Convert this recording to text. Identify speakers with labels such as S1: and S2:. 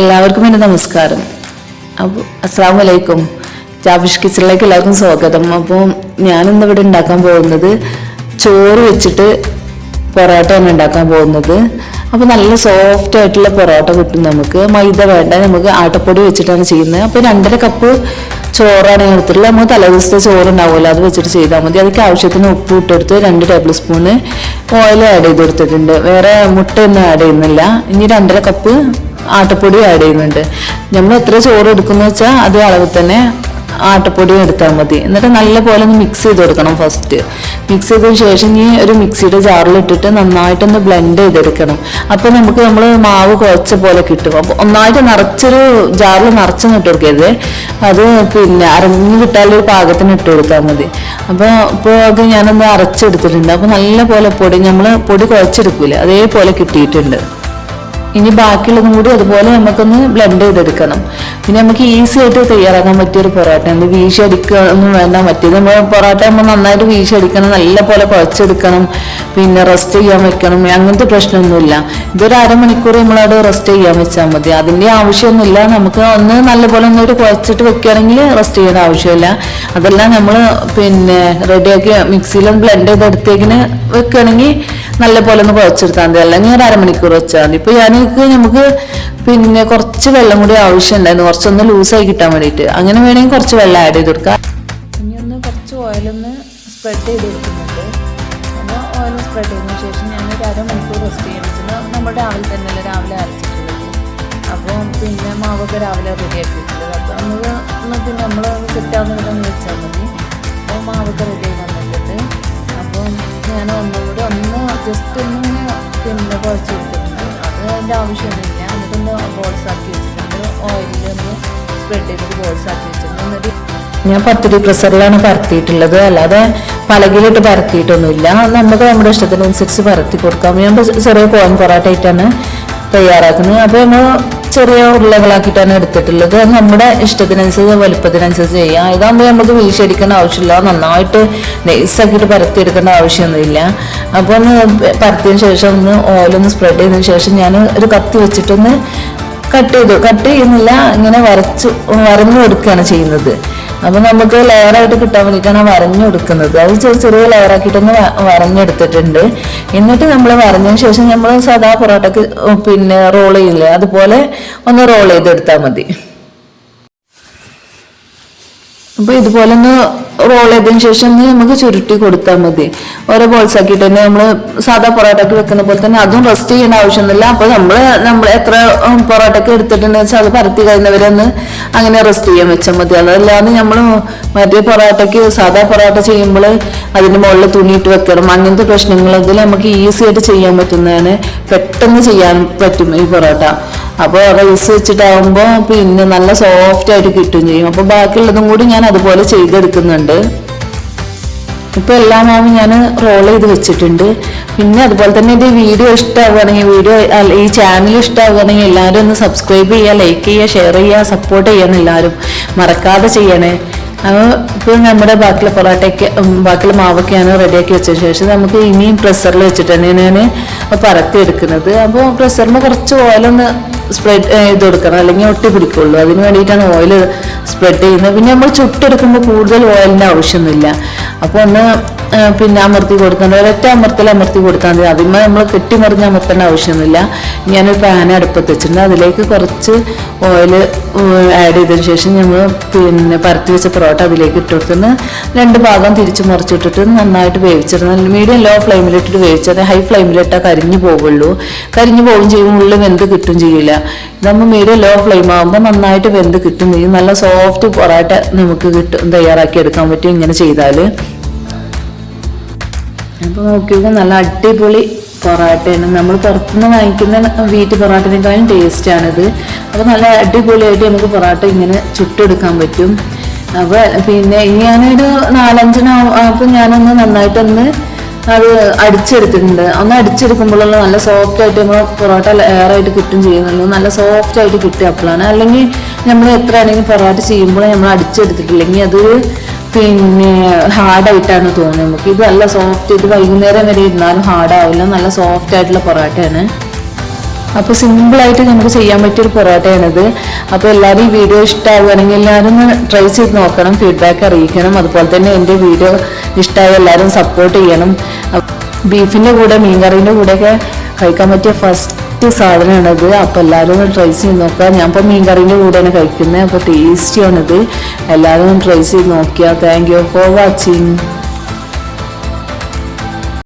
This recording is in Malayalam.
S1: എല്ലാവർക്കും എന്റെ നമസ്കാരം. അപ്പോൾ അസ്സാം വലൈക്കും ജാഫിഷ് കിച്ചണിലേക്ക് എല്ലാവർക്കും സ്വാഗതം. അപ്പോൾ ഞാനിന്ന് ഇവിടെ ഉണ്ടാക്കാൻ പോകുന്നത് ചോറ് വെച്ചിട്ട് പൊറോട്ടയാണ് ഉണ്ടാക്കാൻ പോകുന്നത്. അപ്പോൾ നല്ല സോഫ്റ്റ് ആയിട്ടുള്ള പൊറോട്ട കിട്ടും നമുക്ക്. മൈദ വേണ്ട നമുക്ക് ആട്ടപ്പൊടി വെച്ചിട്ടാണ് ചെയ്യുന്നത്. അപ്പോൾ രണ്ടര കപ്പ് ചോറാണ് ഞാൻ എടുത്തിട്ടുള്ളത്. നമുക്ക് തലേദിവസത്തെ ചോറ് ഉണ്ടാവുമല്ലോ അത് വെച്ചിട്ട് ചെയ്താൽ മതി. അതൊക്കെ ആവശ്യത്തിന് ഉപ്പ് ഇട്ടെടുത്ത് രണ്ട് ടേബിൾ സ്പൂണ് ഓയിൽ ആഡ് ചെയ്ത് കൊടുത്തിട്ടുണ്ട്. വേറെ മുട്ടയൊന്നും ആഡ് ചെയ്യുന്നില്ല. ഇനി രണ്ടര കപ്പ് ആട്ടപ്പൊടി ആഡ് ചെയ്യുന്നുണ്ട്. നമ്മൾ എത്ര ചോറ് എടുക്കുന്ന വെച്ചാൽ അതേ അളവ് തന്നെ ആട്ടപ്പൊടി എടുത്താൽ മതി. എന്നിട്ട് നല്ല പോലെ ഒന്ന് മിക്സ് ചെയ്ത് കൊടുക്കണം ഫസ്റ്റ് മിക്സ് ചെയ്തതിന് ശേഷം ഈ ഒരു മിക്സിയുടെ ജാറിൽ ഇട്ടിട്ട് നന്നായിട്ടൊന്ന് ബ്ലെൻഡ് ചെയ്തെടുക്കണം. അപ്പോൾ നമുക്ക് നമ്മൾ മാവ് കുഴച്ച പോലെ കിട്ടും. അപ്പോൾ ഒന്നായിട്ട് നിറച്ചൊരു ജാറിൽ നിറച്ചൊന്നും ഇട്ട് കൊടുക്കരുത്. അത് പിന്നെ അരഞ്ഞു കിട്ടാനുള്ള ഒരു പാകത്തിന് ഇട്ട് കൊടുത്താൽ മതി. അപ്പോൾ ഇപ്പോൾ അത് ഞാനൊന്ന് അരച്ചെടുത്തിട്ടുണ്ട്. അപ്പോൾ നല്ല പോലെ പൊടി നമ്മൾ പൊടി കുഴച്ചെടുക്കില്ല അതേപോലെ കിട്ടിയിട്ടുണ്ട്. ഇനി ബാക്കിയുള്ളതും കൂടി അതുപോലെ നമുക്കൊന്ന് ബ്ലെൻഡ് ചെയ്തെടുക്കണം. പിന്നെ നമുക്ക് ഈസി ആയിട്ട് തയ്യാറാക്കാൻ പറ്റിയ ഒരു പൊറോട്ട. എന്ത് വീശി ഒന്നും വേണ്ട. മറ്റേത് നമ്മൾ പൊറോട്ട നമ്മൾ നന്നായിട്ട് വീശി അടിക്കണം. നല്ല പോലെ കുഴച്ചെടുക്കണം. പിന്നെ റെസ്റ്റ് ചെയ്യാൻ വെക്കണം. അങ്ങനത്തെ പ്രശ്നമൊന്നുമില്ല. ഇതൊരു അരമണിക്കൂർ നമ്മളവിടെ റെസ്റ്റ് ചെയ്യാൻ വെച്ചാൽ മതി. അതിന്റെ ആവശ്യമൊന്നുമില്ല. നമുക്ക് ഒന്ന് നല്ലപോലെ ഒന്നൊരു കുഴച്ചിട്ട് വെക്കുകയാണെങ്കിൽ റെസ്റ്റ് ചെയ്യേണ്ട ആവശ്യമില്ല. അതെല്ലാം നമ്മൾ പിന്നെ റെഡിയാക്കി മിക്സിയിലൊന്ന് ബ്ലെൻഡ് ചെയ്തെടുത്തേക്കിന് വെക്കുകയാണെങ്കിൽ നല്ല പോലെ ഒന്ന് കുഴച്ചെടുത്താൽ മതി. അല്ലെങ്കിൽ ഒരു അരമണിക്കൂർ വെച്ചാൽ മതി. ഇപ്പൊ ഞാനേക്ക് നമുക്ക് പിന്നെ കുറച്ച് വെള്ളം കൂടി ആവശ്യമുണ്ടായിരുന്നു. കുറച്ചൊന്ന് ലൂസായി കിട്ടാൻ വേണ്ടിയിട്ട്. അങ്ങനെ വേണമെങ്കിൽ കുറച്ച് വെള്ളം ആഡ് ചെയ്ത് കൊടുക്കാം. ഇനി ഒന്ന് കുറച്ച് ഓയിലൊന്ന് സ്പ്രെഡ് ചെയ്ത് കൊടുക്കുന്നുണ്ട്. ഓയിൽ സ്പ്രെഡ് ചെയ്തതിന് ശേഷം ഞാൻ ഒരു അരമണിക്കൂർ റെസ്റ്റ് വെച്ചാൽ നമ്മൾ രാവിലെ തന്നെയല്ലേ രാവിലെ അരച്ചിട്ടുള്ളത്. അപ്പോൾ പിന്നെ മാവൊക്കെ രാവിലെ റെഡി ആക്കിയിട്ടുള്ളത് അപ്പോൾ ഒന്ന് പിന്നെ നമ്മൾ സെറ്റ് ഒന്ന് വെച്ചാൽ മതി. ജസ്റ്റ് ഒന്ന് പിന്നെ കുഴച്ചെടുത്തിട്ടുണ്ട് അത് അതിന്റെ ആവശ്യമൊന്നുമില്ല എന്നിട്ടൊന്ന് ബോൾസ് ആക്കി വെച്ചിട്ടുണ്ട്. ഒന്ന് സ്പ്രെഡ് ചെയ്തിട്ട് ബോൾസ് ആക്കി വെച്ചിട്ടുണ്ട്. എന്നിട്ട് ഞാൻ പത്തിരി പ്രസറിലാണ് പരത്തിയിട്ടുള്ളത്. അല്ലാതെ പലകിലിട്ട് പരത്തിയിട്ടൊന്നുമില്ല. നമുക്ക് നമ്മുടെ ഇഷ്ടത്തിനനുസരിച്ച് പരത്തി കൊടുക്കാം. ഞാൻ ചെറിയ കോൺ പൊറോട്ട ആയിട്ടാണ് തയ്യാറാക്കുന്നത്. അപ്പോൾ നമ്മൾ ചെറിയ ഉരുളകളാക്കിയിട്ടാണ് എടുത്തിട്ടുള്ളത്. നമ്മുടെ ഇഷ്ടത്തിനനുസരിച്ച് വലുപ്പത്തിനനുസരിച്ച് ചെയ്യാം. ഇതാകുമ്പോൾ നമുക്ക് വീശടിക്കേണ്ട ആവശ്യമില്ല. നന്നായിട്ട് നൈസാക്കിയിട്ട് പരത്തി എടുക്കേണ്ട ആവശ്യമൊന്നുമില്ല. അപ്പോൾ ഒന്ന് പരത്തിയതിന് ശേഷം ഒന്ന് ഓയിലൊന്ന് സ്പ്രെഡ് ചെയ്തതിന് ശേഷം ഞാൻ ഒരു കത്തി വെച്ചിട്ടൊന്ന് കട്ട് ചെയ്തു. കട്ട് ചെയ്യുന്നില്ല ഇങ്ങനെ വരച്ചു വരഞ്ഞു കൊടുക്കുകയാണ് ചെയ്യുന്നത്. അപ്പൊ നമുക്ക് ലെയറായിട്ട് കിട്ടാൻ വേണ്ടിയിട്ടാണ് വരഞ്ഞെടുക്കുന്നത് അത് ചെറിയ ചെറിയ ലെയറാക്കിയിട്ടൊന്ന് വരഞ്ഞെടുത്തിട്ടുണ്ട്. എന്നിട്ട് നമ്മൾ വരഞ്ഞതിന് ശേഷം നമ്മൾ സാധാ പൊറോട്ടക്ക് പിന്നെ റോൾ ചെയ്യില്ലേ? അതുപോലെ ഒന്ന് റോൾ ചെയ്തെടുത്താൽ മതി. അപ്പൊ ഇതുപോലെ ഒന്ന് റോൾ ചെയ്തതിന് ശേഷം നമുക്ക് ചുരുട്ടി കൊടുത്താൽ മതി. ഓരോ ബോൾസ് ആക്കിയിട്ട് തന്നെ നമ്മൾ സാധാ പൊറോട്ടക്ക് വെക്കുന്ന പോലെ തന്നെ അതും റെസ്റ്റ് ചെയ്യേണ്ട ആവശ്യമൊന്നുമില്ല. അപ്പൊ നമ്മൾ നമ്മൾ എത്ര പൊറോട്ടക്ക് എടുത്തിട്ടുണ്ടെന്ന് വെച്ചാൽ അത് പരത്തി കഴിഞ്ഞവരെ ഒന്ന് അങ്ങനെ റെസ്റ്റ് ചെയ്യാൻ വെച്ചാൽ മതി. അതല്ലാതെ നമ്മൾ മറ്റേ പൊറോട്ടയ്ക്ക് സാധാ പൊറോട്ട ചെയ്യുമ്പോൾ അതിന്റെ മുകളിൽ തുണിയിട്ട് വെക്കണം. അങ്ങനത്തെ പ്രശ്നങ്ങൾ ഇതിൽ നമുക്ക് ഈസി ആയിട്ട് ചെയ്യാൻ പറ്റുന്നതാണ്. പെട്ടെന്ന് ചെയ്യാൻ പറ്റും ഈ പൊറോട്ട. അപ്പോൾ റൈസ് വെച്ചിട്ടാകുമ്പോൾ പിന്നെ നല്ല സോഫ്റ്റ് ആയിട്ട് കിട്ടുകയും ചെയ്യും. അപ്പോൾ ബാക്കിയുള്ളതും കൂടി ഞാൻ അതുപോലെ ചെയ്തെടുക്കുന്നുണ്ട്. ഇപ്പൊ എല്ലാ മാവും ഞാൻ റോൾ ചെയ്ത് വെച്ചിട്ടുണ്ട്. പിന്നെ അതുപോലെ തന്നെ എന്റെ വീഡിയോ ഇഷ്ടമാവുകയാണെങ്കിൽ വീഡിയോ ഈ ചാനൽ ഇഷ്ടമാവുകയാണെങ്കിൽ എല്ലാവരും ഒന്ന് സബ്സ്ക്രൈബ് ചെയ്യുക ലൈക്ക് ചെയ്യുക ഷെയർ ചെയ്യുക സപ്പോർട്ട് ചെയ്യണം എല്ലാവരും. മറക്കാതെ ചെയ്യണേ. അപ്പോൾ ഇപ്പോൾ നമ്മുടെ ബാക്കിയുള്ള പൊറോട്ടയ്ക്ക് ബാക്കിയുള്ള മാവൊക്കെയാണ് റെഡിയാക്കി വെച്ച ശേഷം നമുക്ക് ഇനിയും പ്രഷറിൽ വെച്ചിട്ടാണ് ഞാൻ പരത്തി എടുക്കുന്നത്. അപ്പോൾ പ്രഷറിന് കുറച്ച് ഓയിലൊന്ന് സ്പ്രെഡ് ചെയ്ത് കൊടുക്കണം. അല്ലെങ്കിൽ ഒട്ടി പിടിക്കുള്ളൂ. അതിന് വേണ്ടിയിട്ടാണ് ഓയിൽ സ്പ്രെഡ് ചെയ്യുന്നത്. പിന്നെ നമ്മൾ ചുട്ടെടുക്കുമ്പോൾ കൂടുതൽ ഓയിലിന്റെ ആവശ്യമൊന്നുമില്ല. അപ്പോൾ ഒന്ന് പിന്നെ അമർത്തി കൊടുക്കേണ്ട. ഒരൊറ്റ അമർത്തൽ അമർത്തി കൊടുത്താൽ മതി. അതിന്മേൽ നമ്മൾ കെട്ടിമറിഞ്ഞ് അമർത്തേണ്ട ആവശ്യമൊന്നുമില്ല. ഞാനൊരു പാൻ അടുപ്പത്ത് വെച്ചിട്ടുണ്ട്. അതിലേക്ക് കുറച്ച് ഓയിൽ ആഡ് ചെയ്തതിന് ശേഷം നമ്മൾ പിന്നെ പരത്തി വെച്ച പൊറോട്ട അതിലേക്ക് ഇട്ട് കൊടുത്തുനിന്ന് രണ്ട് ഭാഗം തിരിച്ച് മറിച്ചിട്ടിട്ട് നന്നായിട്ട് വേവിച്ചിരുന്നു മീഡിയം ലോ ഫ്ലെയിമിലിട്ടിട്ട് വേവിച്ചത് ഹൈ ഫ്ലെയിമിലിട്ടാൽ കരിഞ്ഞു പോകുള്ളൂ കരിഞ്ഞു പോവുകയും ചെയ്യും. ഉള്ളിൽ വെന്ത് കിട്ടും ചെയ്യില്ല. ഇതാകുമ്പോൾ മീഡിയം ലോ ഫ്ലെയിം ആകുമ്പോൾ നന്നായിട്ട് വെന്ത് കിട്ടും. ചെയ്യും നല്ല സോഫ്റ്റ് പൊറോട്ട നമുക്ക് കിട്ടും തയ്യാറാക്കി എടുക്കാൻ പറ്റും ഇങ്ങനെ ചെയ്താൽ അപ്പോൾ നോക്കിയപ്പോൾ നല്ല അടിപൊളി പൊറോട്ടയാണ്. നമ്മൾ പുറത്തുനിന്ന് വാങ്ങിക്കുന്ന വീട്ടു പൊറോട്ടനേക്കാളും ടേസ്റ്റാണിത് അപ്പോൾ നല്ല അടിപൊളിയായിട്ട് നമുക്ക് പൊറോട്ട ഇങ്ങനെ ചുട്ടെടുക്കാൻ പറ്റും. അപ്പോൾ പിന്നെ ഞാനൊരു അപ്പോൾ ഞാനൊന്ന് നന്നായിട്ടൊന്ന് അത് അടിച്ചെടുത്തിട്ടുണ്ട്. ഒന്ന് അടിച്ചെടുക്കുമ്പോഴുള്ള നല്ല സോഫ്റ്റ് ആയിട്ട് നമ്മൾ പൊറോട്ട ലെയറായിട്ട് കിട്ടും ചെയ്യുന്നുള്ളൂ നല്ല സോഫ്റ്റ് ആയിട്ട് കിട്ടിയ അപ്പോഴാണ് അല്ലെങ്കിൽ നമ്മൾ എത്ര ആണെങ്കിലും പൊറോട്ട ചെയ്യുമ്പോൾ നമ്മൾ അടിച്ചെടുത്തിട്ടില്ലെങ്കിൽ അത് പിന്നെ ഹാർഡായിട്ടാണ് തോന്നുന്നത് നമുക്ക്. ഇത് നല്ല സോഫ്റ്റ് ഇത് വൈകുന്നേരം വരെ ഇരുന്നാലും ഹാർഡാവില്ല നല്ല സോഫ്റ്റ് ആയിട്ടുള്ള പൊറോട്ടയാണ്. അപ്പോൾ സിമ്പിളായിട്ട് നമുക്ക് ചെയ്യാൻ പറ്റിയൊരു പൊറോട്ടയാണിത്. അപ്പോൾ എല്ലാവരും ഈ വീഡിയോ ഇഷ്ടമാവുകയാണെങ്കിൽ എല്ലാവരും ഒന്ന് ട്രൈ ചെയ്ത് നോക്കണം. ഫീഡ്ബാക്ക് അറിയിക്കണം. അതുപോലെ തന്നെ എന്റെ വീഡിയോ ഇഷ്ടമായ എല്ലാവരും സപ്പോർട്ട് ചെയ്യണം. ബീഫിന്റെ കൂടെ മീൻകറീന്റെ കൂടെയൊക്കെ കഴിക്കാൻ പറ്റിയ ഫസ്റ്റ് സാധനമാണിത്. അപ്പോൾ എല്ലാവരും ഒന്ന് ട്രൈ ചെയ്ത് നോക്കുക. ഞാൻ ഇപ്പോൾ മീൻകറീന്റെ കൂടെയാണ് കഴിക്കുന്നത്. അപ്പോൾ ടേസ്റ്റിയാണിത് എല്ലാവരും ഒന്ന് ട്രൈ ചെയ്ത് നോക്കിയാൽ താങ്ക് യു ഫോർ വാച്ചിങ്